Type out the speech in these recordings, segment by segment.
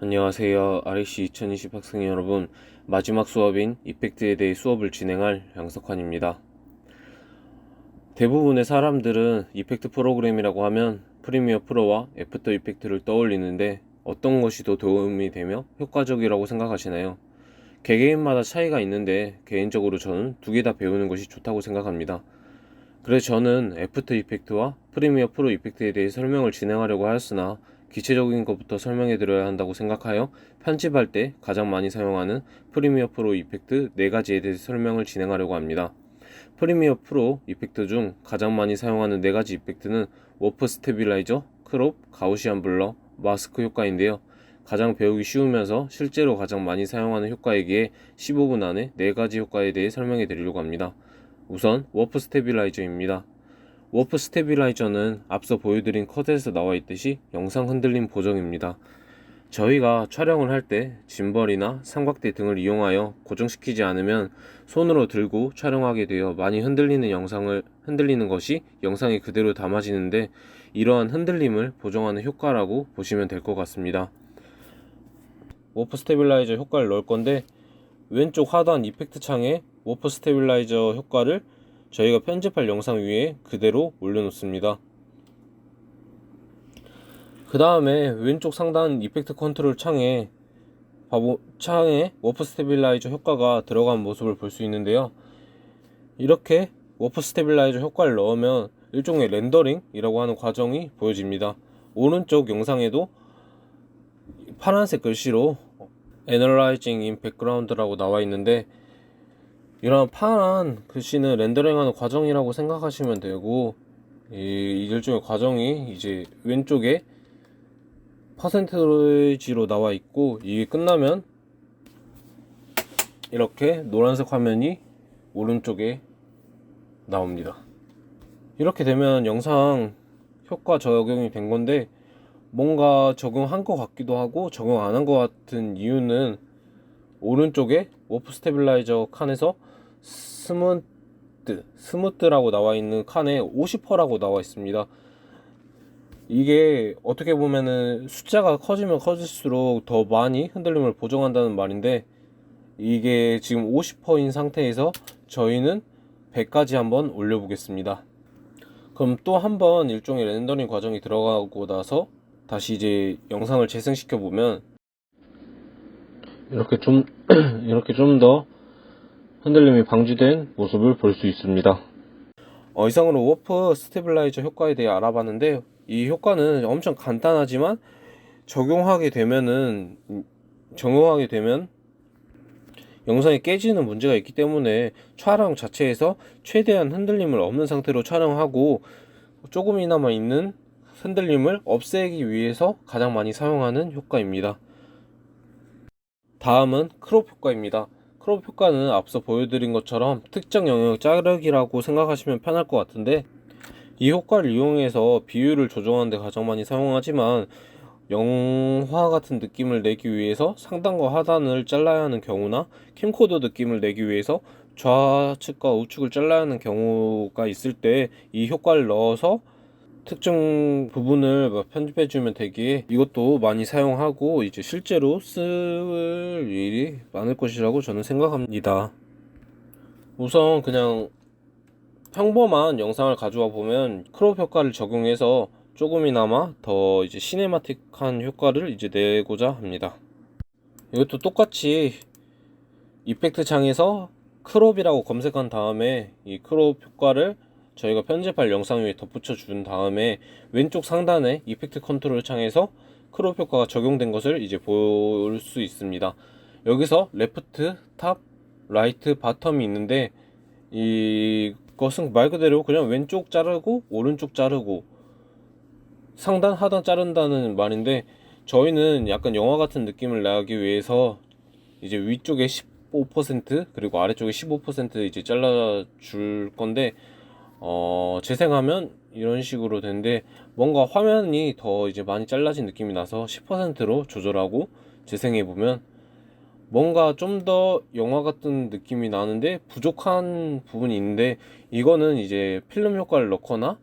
안녕하세요. RAC 2020 학생 여러분. 마지막 수업인 이펙트에 대해 수업을 진행할 양석환입니다. 대부분의 사람들은 이펙트 프로그램이라고 하면 프리미어 프로와 애프터 이펙트를 떠올리는데 어떤 것이 더 도움이 되며 효과적이라고 생각하시나요? 개개인마다 차이가 있는데 개인적으로 저는 두 개 다 배우는 것이 좋다고 생각합니다. 그래서 저는 애프터 이펙트와 프리미어 프로 이펙트에 대해 설명을 진행하려고 하였으나 기체적인 것부터 설명해 드려야 한다고 생각하여 편집할 때 가장 많이 사용하는 프리미어 프로 이펙트 4가지에 대해서 설명을 진행하려고 합니다. 프리미어 프로 이펙트 중 가장 많이 사용하는 4가지 이펙트는 워프 스테빌라이저, 크롭, 가우시안 블러, 마스크 효과인데요. 가장 배우기 쉬우면서 실제로 가장 많이 사용하는 효과이기에 15분 안에 4가지 효과에 대해 설명해 드리려고 합니다. 우선 워프 스테빌라이저입니다. 워프 스테빌라이저는 앞서 보여드린 컷에서 나와 있듯이 영상 흔들림 보정입니다. 저희가 촬영을 할 때 짐벌이나 삼각대 등을 이용하여 고정시키지 않으면 손으로 들고 촬영하게 되어 많이 흔들리는 영상을 흔들리는 것이 영상에 그대로 담아지는데 이러한 흔들림을 보정하는 효과라고 보시면 될 것 같습니다. 워프 스테빌라이저 효과를 넣을 건데 왼쪽 하단 이펙트 창에 워프 스테빌라이저 효과를 저희가 편집할 영상 위에 그대로 올려놓습니다. 그 다음에 왼쪽 상단 이펙트 컨트롤 창에 바보 창에 워프 스테빌라이저 효과가 들어간 모습을 볼 수 있는데요. 이렇게 워프 스테빌라이저 효과를 넣으면 일종의 렌더링이라고 하는 과정이 보여집니다. 오른쪽 영상에도 파란색 글씨로 Analyzing in Background라고 나와 있는데 이런 파란 글씨는 렌더링하는 과정이라고 생각하시면 되고 이 일종의 과정이 이제 왼쪽에 퍼센테이지로 나와 있고 이게 끝나면 이렇게 노란색 화면이 오른쪽에 나옵니다. 이렇게 되면 영상 효과 적용이 된 건데 뭔가 적용한 것 같기도 하고 적용 안 한 것 같은 이유는 오른쪽에 워프 스테빌라이저 칸에서 스무트 스무트라고 나와 있는 칸에 50%라고 나와 있습니다. 이게 어떻게 보면은 숫자가 커지면 커질수록 더 많이 흔들림을 보정한다는 말인데 이게 지금 50%인 상태에서 저희는 100까지 한번 올려보겠습니다. 그럼 또 한 번 일종의 렌더링 과정이 들어가고 나서 다시 이제 영상을 재생시켜 보면 이렇게 좀 이렇게 좀 더 흔들림이 방지된 모습을 볼 수 있습니다. 어, 이상으로 워프 스테빌라이저 효과에 대해 알아봤는데 이 효과는 엄청 간단하지만 적용하게 되면은 적용하게 되면 영상이 깨지는 문제가 있기 때문에 촬영 자체에서 최대한 흔들림을 없는 상태로 촬영하고 조금이나마 있는 흔들림을 없애기 위해서 가장 많이 사용하는 효과입니다. 다음은 크롭 효과입니다. 크롭 효과는 앞서 보여드린 것처럼 특정 영역 자르기라고 생각하시면 편할 것 같은데 이 효과를 이용해서 비율을 조정하는 데 가장 많이 사용하지만 영화 같은 느낌을 내기 위해서 상단과 하단을 잘라야 하는 경우나 캠코더 느낌을 내기 위해서 좌측과 우측을 잘라야 하는 경우가 있을 때 이 효과를 넣어서 특정 부분을 뭐 편집해 주면 되기에 이것도 많이 사용하고 이제 실제로 쓸 일이 많을 것이라고 저는 생각합니다. 우선 그냥 평범한 영상을 가져와 보면 크롭 효과를 적용해서 조금이나마 더 이제 시네마틱한 효과를 이제 내고자 합니다. 이것도 똑같이 이펙트 창에서 크롭이라고 검색한 다음에 이 크롭 효과를 저희가 편집할 영상 위에 덧붙여 준 다음에 왼쪽 상단에 이펙트 컨트롤 창에서 크롭 효과가 적용된 것을 이제 볼 수 있습니다. 여기서 레프트, 탑, 라이트, 바텀이 있는데 이것은 말 그대로 그냥 왼쪽 자르고 오른쪽 자르고 상단, 하단 자른다는 말인데 저희는 약간 영화 같은 느낌을 나기 위해서 이제 위쪽에 15% 그리고 아래쪽에 15% 이제 잘라 줄 건데 어, 재생하면 이런 식으로 되는데 뭔가 화면이 더 이제 많이 잘라진 느낌이 나서 10%로 조절하고 재생해 보면 뭔가 좀 더 영화 같은 느낌이 나는데 부족한 부분이 있는데 이거는 이제 필름 효과를 넣거나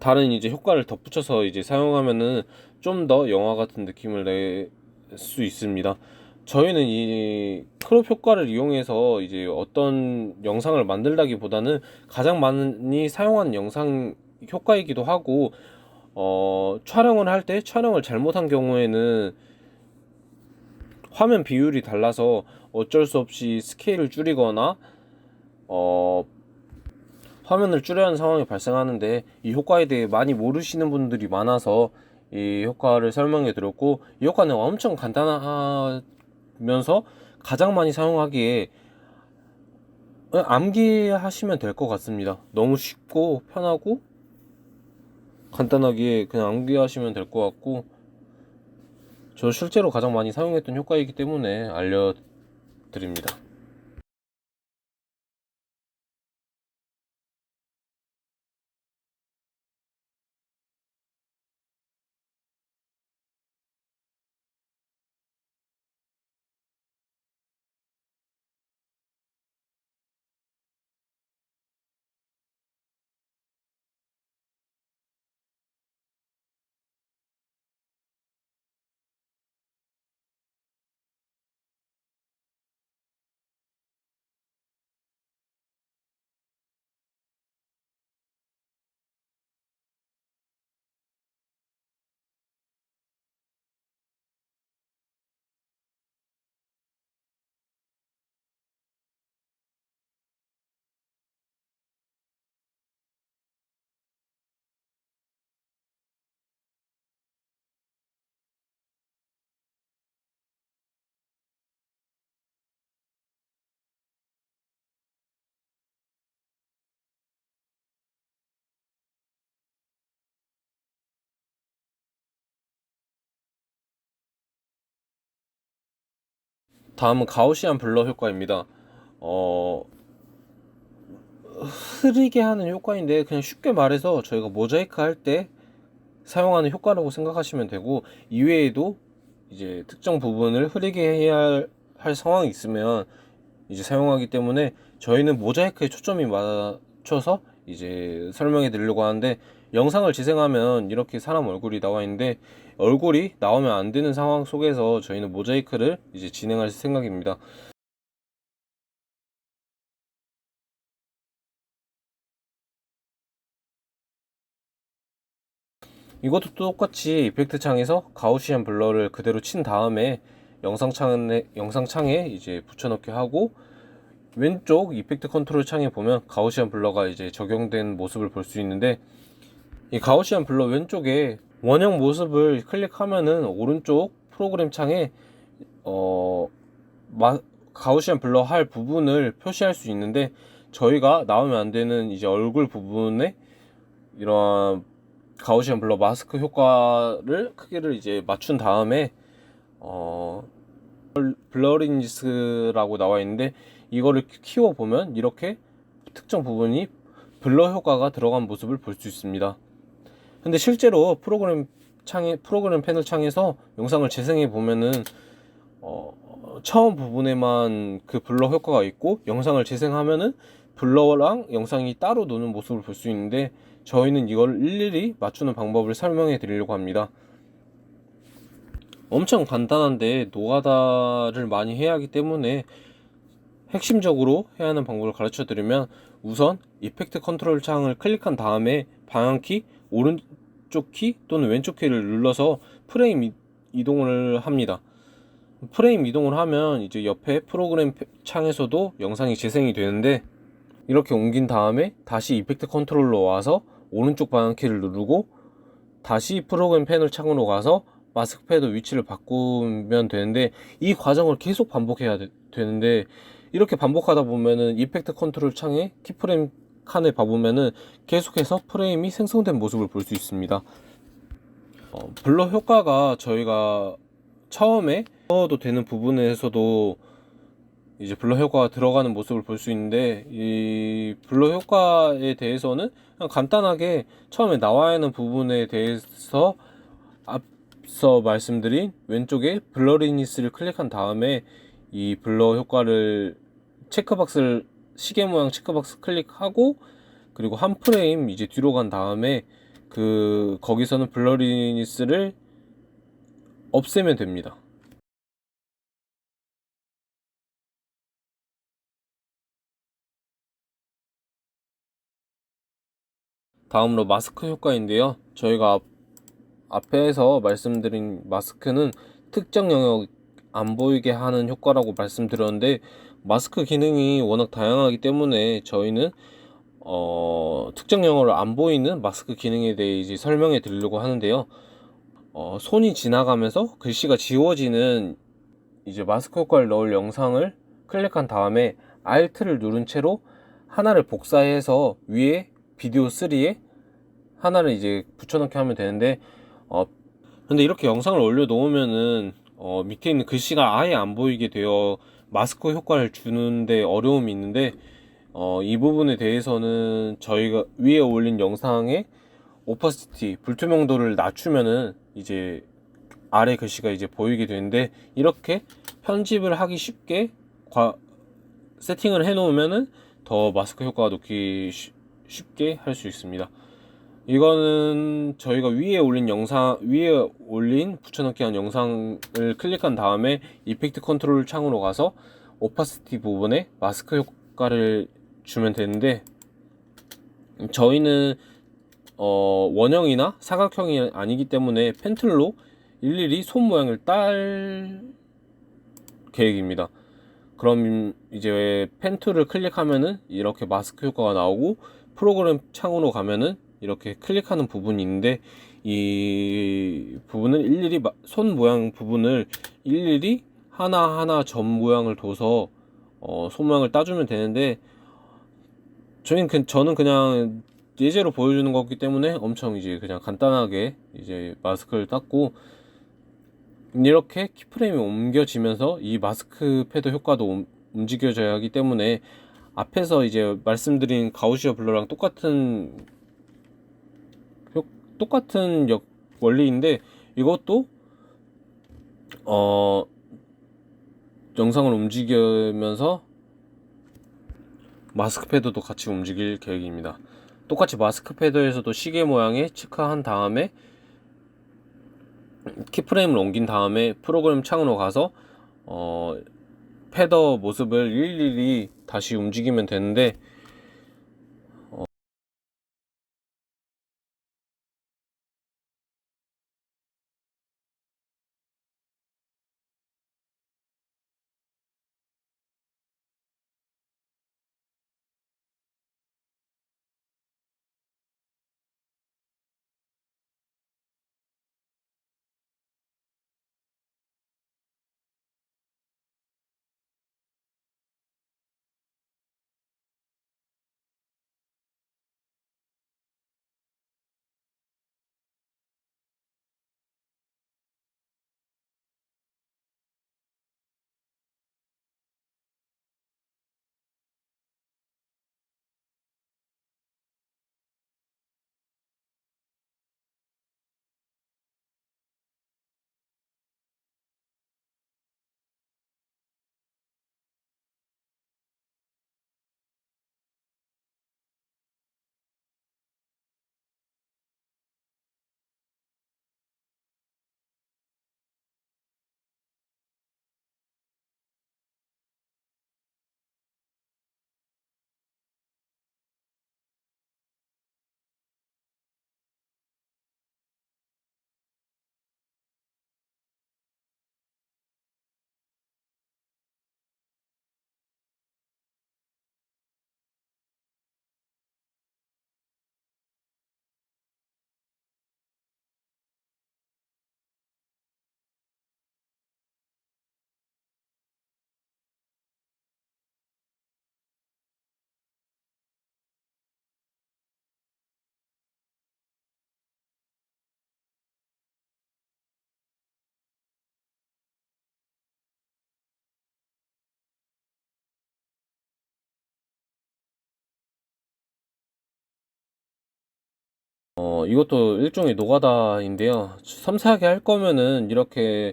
다른 이제 효과를 덧붙여서 이제 사용하면은 좀 더 영화 같은 느낌을 낼 수 있습니다. 저희는 이 크롭 효과를 이용해서 이제 어떤 영상을 만들다기보다는 가장 많이 사용하는 영상 효과이기도 하고 어, 촬영을 할 때 촬영을 잘못한 경우에는 화면 비율이 달라서 어쩔 수 없이 스케일을 줄이거나 어, 화면을 줄여야 하는 상황이 발생하는데 이 효과에 대해 많이 모르시는 분들이 많아서 이 효과를 설명해 드렸고 이 효과는 엄청 간단하 면서 가장 많이 사용하기에 암기하시면 될 것 같습니다. 너무 쉽고 편하고 간단하게 그냥 암기하시면 될 것 같고 저 실제로 가장 많이 사용했던 효과이기 때문에 알려드립니다. 다음은 가우시안 블러 효과입니다. 어, 흐리게 하는 효과인데 그냥 쉽게 말해서 저희가 모자이크 할 때 사용하는 효과라고 생각하시면 되고 이외에도 이제 특정 부분을 흐리게 해야 할, 할 상황이 있으면 이제 사용하기 때문에 저희는 모자이크에 초점이 맞춰서 이제 설명해 드리려고 하는데 영상을 재생하면 이렇게 사람 얼굴이 나와 있는데 얼굴이 나오면 안 되는 상황 속에서 저희는 모자이크를 이제 진행할 생각입니다. 이것도 똑같이 이펙트 창에서 가우시안 블러를 그대로 친 다음에 영상 창에 영상 창에 이제 붙여넣기 하고 왼쪽 이펙트 컨트롤 창에 보면 가우시안 블러가 이제 적용된 모습을 볼 수 있는데 이 가우시안 블러 왼쪽에 원형 모습을 클릭하면은 오른쪽 프로그램 창에 어 마, 가우시안 블러 할 부분을 표시할 수 있는데 저희가 나오면 안 되는 이제 얼굴 부분에 이러한 가우시안 블러 마스크 효과를 크기를 이제 맞춘 다음에 어 블러링지스라고 나와 있는데 이거를 키워 보면 이렇게 특정 부분이 블러 효과가 들어간 모습을 볼 수 있습니다. 근데 실제로 프로그램 창에 프로그램 패널 창에서 영상을 재생해 보면은 어, 처음 부분에만 그 블러 효과가 있고 영상을 재생하면은 블러랑 영상이 따로 노는 모습을 볼 수 있는데 저희는 이걸 일일이 맞추는 방법을 설명해 드리려고 합니다. 엄청 간단한데 노가다를 많이 해야 하기 때문에 핵심적으로 해야 하는 방법을 가르쳐 드리면 우선 이펙트 컨트롤 창을 클릭한 다음에 방향키 오른 쪽 키 또는 왼쪽 키를 눌러서 프레임 이동을 합니다. 프레임 이동을 하면 이제 옆에 프로그램 창에서도 영상이 재생이 되는데 이렇게 옮긴 다음에 다시 이펙트 컨트롤러 와서 오른쪽 방향 키를 누르고 다시 프로그램 패널 창으로 가서 마스크 패드 위치를 바꾸면 되는데 이 과정을 계속 반복해야 되, 되는데 이렇게 반복하다 보면은 이펙트 컨트롤 창에 키프레임 칸을 봐보면은 계속해서 프레임이 생성된 모습을 볼 수 있습니다. 어, 블러 효과가 저희가 처음에 넣어도 되는 부분에서도 이제 블러 효과가 들어가는 모습을 볼 수 있는데 이 블러 효과에 대해서는 그냥 간단하게 처음에 나와야 하는 부분에 대해서 앞서 말씀드린 왼쪽에 블러리니스를 클릭한 다음에 이 블러 효과를 체크박스를 시계 모양 체크박스 클릭하고 그리고 한 프레임 이제 뒤로 간 다음에 그 거기서는 블러리니스를 없애면 됩니다. 다음으로 마스크 효과인데요. 저희가 앞, 앞에서 말씀드린 마스크는 특정 영역 안 보이게 하는 효과라고 말씀드렸는데 마스크 기능이 워낙 다양하기 때문에 저희는 어, 특정 영역을 안 보이는 마스크 기능에 대해 이제 설명해 드리려고 하는데요. 어, 손이 지나가면서 글씨가 지워지는 이제 마스크 효과를 넣을 영상을 클릭한 다음에 Alt를 누른 채로 하나를 복사해서 위에 비디오 3에 하나를 이제 붙여넣기 하면 되는데 어 근데 이렇게 영상을 올려 놓으면은 어 밑에 있는 글씨가 아예 안 보이게 되어 마스크 효과를 주는데 어려움이 있는데 어 이 부분에 대해서는 저희가 위에 올린 영상에 오퍼시티 불투명도를 낮추면은 이제 아래 글씨가 이제 보이게 되는데 이렇게 편집을 하기 쉽게 과, 세팅을 해 놓으면은 더 마스크 효과가 높기 쉬- 쉽게 할 수 있습니다. 이거는 저희가 위에 올린 영상 위에 올린 붙여넣기 한 영상을 클릭한 다음에 이펙트 컨트롤 창으로 가서 오파시티 부분에 마스크 효과를 주면 되는데 저희는 어, 원형이나 사각형이 아니기 때문에 펜틀로 일일이 손 모양을 딸 계획입니다. 그럼 이제 펜툴을 클릭하면은 이렇게 마스크 효과가 나오고 프로그램 창으로 가면은 이렇게 클릭하는 부분이 있는데 이 부분은 일일이 마- 손 모양 부분을 일일이 하나하나 점 모양을 둬서 어, 손 모양을 따주면 되는데 저희는 그, 저는 그냥 예제로 보여주는 거기 때문에 엄청 이제 그냥 간단하게 이제 마스크를 땄고 이렇게 키프레임이 옮겨지면서 이 마스크 패드 효과도 움- 움직여져야 하기 때문에 앞에서 이제 말씀드린 가우시어 블러랑 똑같은 효- 똑같은 역 원리인데 이것도 어 영상을 움직이면서 마스크 패드도 같이 움직일 계획입니다. 똑같이 마스크 패드에서도 시계 모양에 체크한 다음에 키프레임을 옮긴 다음에 프로그램 창으로 가서 어, 패더 모습을 일일이 다시 움직이면 되는데 어, 이것도 일종의 노가다인데요. 섬세하게 할 거면은 이렇게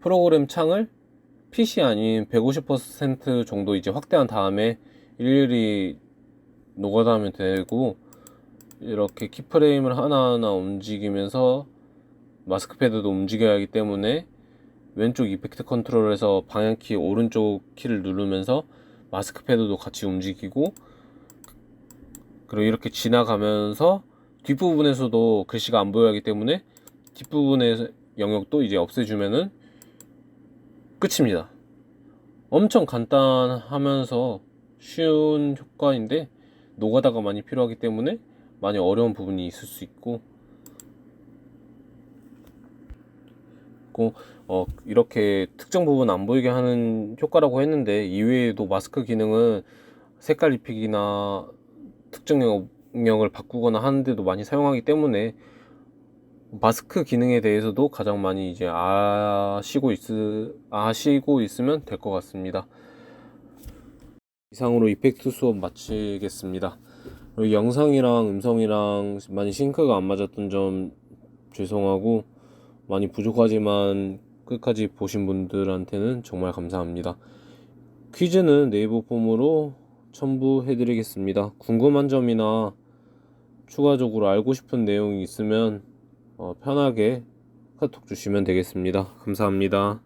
프로그램 창을 PC 아닌 150% 정도 이제 확대한 다음에 일일이 노가다 하면 되고 이렇게 키프레임을 하나하나 움직이면서 마스크 패드도 움직여야 하기 때문에 왼쪽 이펙트 컨트롤에서 방향키 오른쪽 키를 누르면서 마스크 패드도 같이 움직이고 그리고 이렇게 지나가면서 뒷부분에서도 글씨가 안 보여야 하기 때문에 뒷부분의 영역도 이제 없애주면은 끝입니다. 엄청 간단하면서 쉬운 효과인데 노가다가 많이 필요하기 때문에 많이 어려운 부분이 있을 수 있고 고 어, 이렇게 특정 부분 안 보이게 하는 효과라고 했는데 이외에도 마스크 기능은 색깔 입히기나 특정 영역 을 바꾸거나 하는데도 많이 사용하기 때문에 마스크 기능에 대해서도 가장 많이 이제 아시고 있 아시고 있으면 될 것 같습니다. 이상으로 이펙트 수업 마치겠습니다. 영상이랑 음성이랑 많이 싱크가 안 맞았던 점 죄송하고 많이 부족하지만 끝까지 보신 분들한테는 정말 감사합니다. 퀴즈는 네이버 폼으로 첨부해 드리겠습니다. 궁금한 점이나 추가적으로 알고 싶은 내용이 있으면 어, 편하게 카톡 주시면 되겠습니다. 감사합니다.